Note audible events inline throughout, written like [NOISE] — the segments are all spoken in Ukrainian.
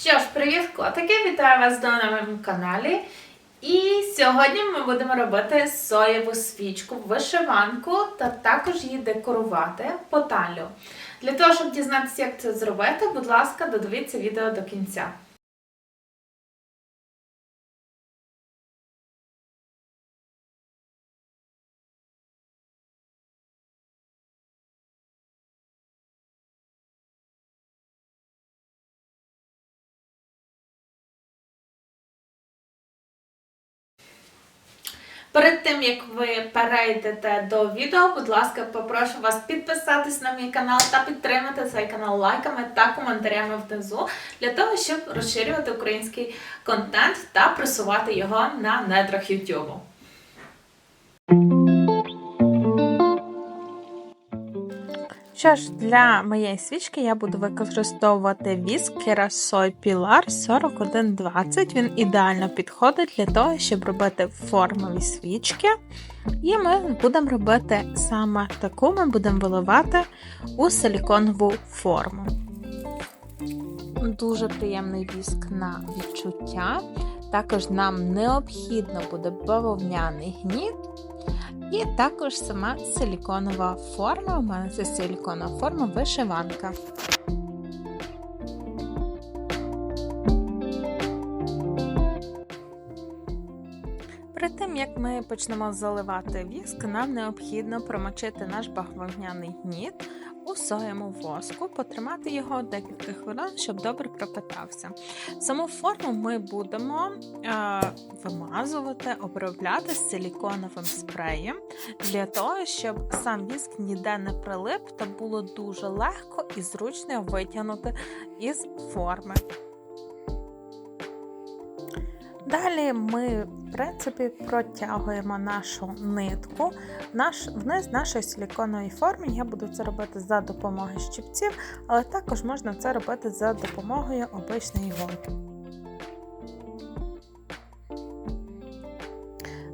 Що ж, привіт, котики! Вітаю вас на новому каналі. І сьогодні ми будемо робити соєву свічку, вишиванку та також її декорувати по талю. Для того, щоб дізнатися, як це зробити, будь ласка, додивіться відео до кінця. Перед тим як ви перейдете до відео, будь ласка, попрошу вас підписатись на мій канал та підтримати цей канал лайками та коментарями внизу для того, щоб розширювати український контент та просувати його на недрах YouTube. Що ж, для моєї свічки я буду використовувати віск Kerasoi Pilar 4120. Він ідеально підходить для того, щоб робити формові свічки. І ми будемо робити саме таку, ми будемо виливати у силіконову форму. Дуже приємний віск на відчуття. Також нам необхідно буде бавовняний гніт. І також сама силіконова форма. У мене це силіконова форма вишиванка. Як ми почнемо заливати віск, нам необхідно промочити наш бавовняний гніт у соєму воску, потримати його декілька хвилин, щоб добре пропитався. Саму форму ми будемо е, вимазувати, обробляти силіконовим спреєм для того, щоб сам віск ніде не прилип та було дуже легко і зручно витягнути із форми. Далі ми, в принципі, протягуємо нашу нитку наш, вниз нашої силіконової форми. Я буду це робити за допомогою щипців, але також можна це робити за допомогою обичної голки.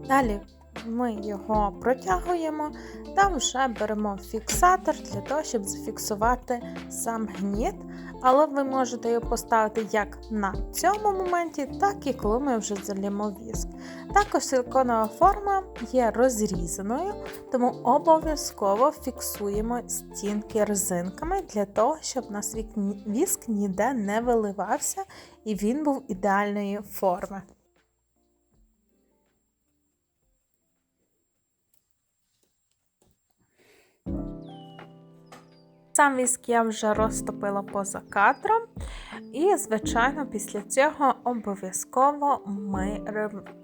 Далі ми його протягуємо та вже беремо фіксатор для того, щоб зафіксувати сам гніт. Але ви можете його поставити як на цьому моменті, так і коли ми вже залімо віск. Також силиконова форма є розрізаною, тому обов'язково фіксуємо стінки резинками для того, щоб у нас віск ніде не виливався і він був ідеальної форми. Сам віск я вже розтопила поза кадром. І, звичайно, після цього обов'язково ми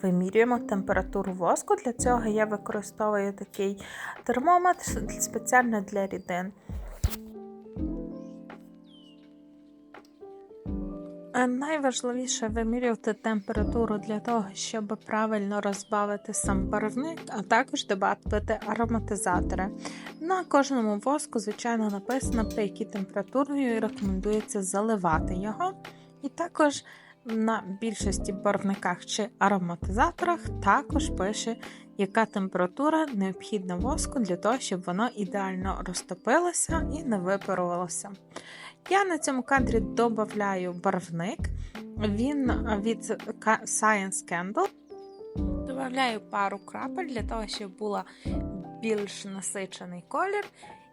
вимірюємо температуру воску. Для цього я використовую такий термометр спеціально для рідин. Найважливіше вимірювати температуру для того, щоб правильно розбавити сам барвник, а також додати ароматизатори. На кожному воску, звичайно, написано, при якій температурою рекомендується заливати його. І також на більшості барвниках чи ароматизаторах також пише, яка температура необхідна воску для того, щоб воно ідеально розтопилося і не випарувалося. Я на цьому кадрі додаю барвник. Він від Science Candle. Добавляю пару крапель для того, щоб був більш насичений колір.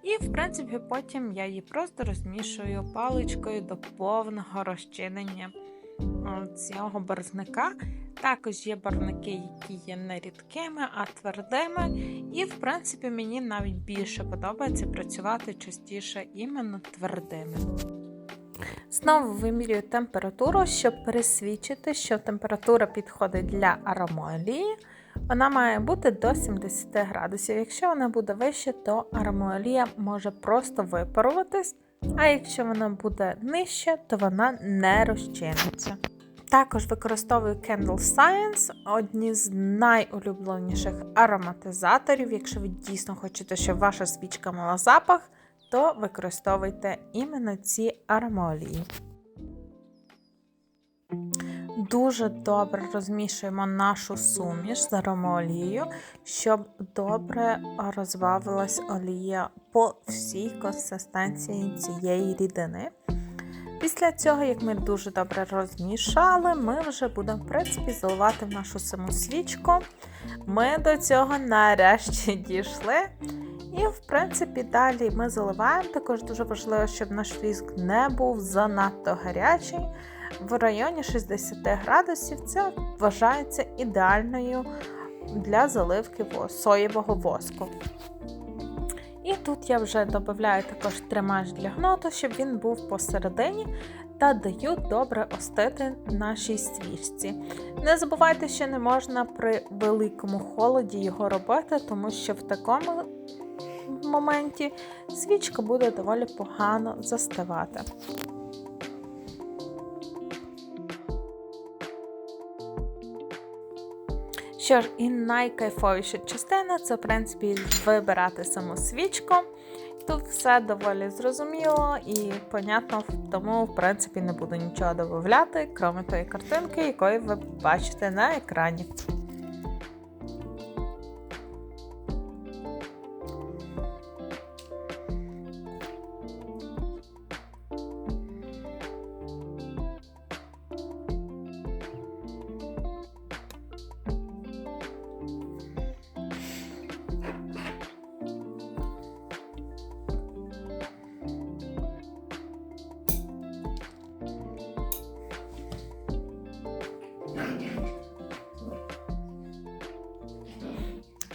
І, в принципі, потім я її просто розмішую паличкою до повного розчинення цього барвника. Також є барвники, які є не рідкими, а твердими. І, в принципі, мені навіть більше подобається працювати частіше іменно твердими. Знову вимірюю температуру, щоб пересвідчити, що температура підходить для аромоолії. Вона має бути до 70 градусів. Якщо вона буде вище, то аромоолія може просто випаруватись, а якщо вона буде нижче, то вона не розчиниться. Також використовую Candle Science, одні з найулюбленіших ароматизаторів. Якщо ви дійсно хочете, щоб ваша свічка мала запах, то використовуйте іменно ці аромолії. Дуже добре розмішуємо нашу суміш з аромолією, щоб добре розвавилась олія по всій консистенції цієї рідини. Після цього, як ми дуже добре розмішали, ми вже будемо в принципі заливати в нашу саму свічку. Ми до цього нарешті [LAUGHS] дійшли. І, в принципі, далі ми заливаємо. Також дуже важливо, щоб наш віск не був занадто гарячий. В районі 60 градусів це вважається ідеальною для заливки соєвого воску. І тут я вже додаю також тримач для гноту, щоб він був посередині, та даю добре остити нашій свічці. Не забувайте, що не можна при великому холоді його робити, тому що в такому моменті свічка буде доволі погано застивати. Що ж, і найкайфовіша частина це, в принципі, вибирати саму свічку. Тут все доволі зрозуміло і понятно, тому, в принципі, не буду нічого додати, крім тої картинки, якої ви бачите на екрані.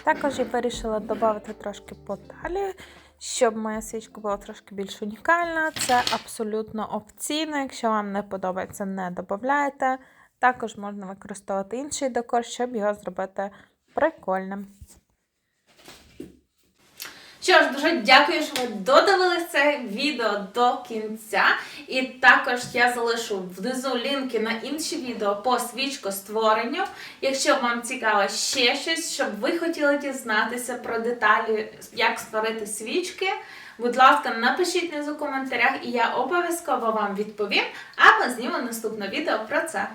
Також я вирішила додати трошки подалі, щоб моя свічка була трошки більш унікальна. Це абсолютно опційно. Якщо вам не подобається, не додавайте. Також можна використовувати інший декор, щоб його зробити прикольним. Що ж, дуже дякую, що ви додивились це відео до кінця. І також я залишу внизу лінки на інші відео по свічкостворенню. Якщо вам цікаво ще щось, щоб ви хотіли дізнатися про деталі, як створити свічки, будь ласка, напишіть внизу в коментарях, і я обов'язково вам відповім, або зніму наступне відео про це.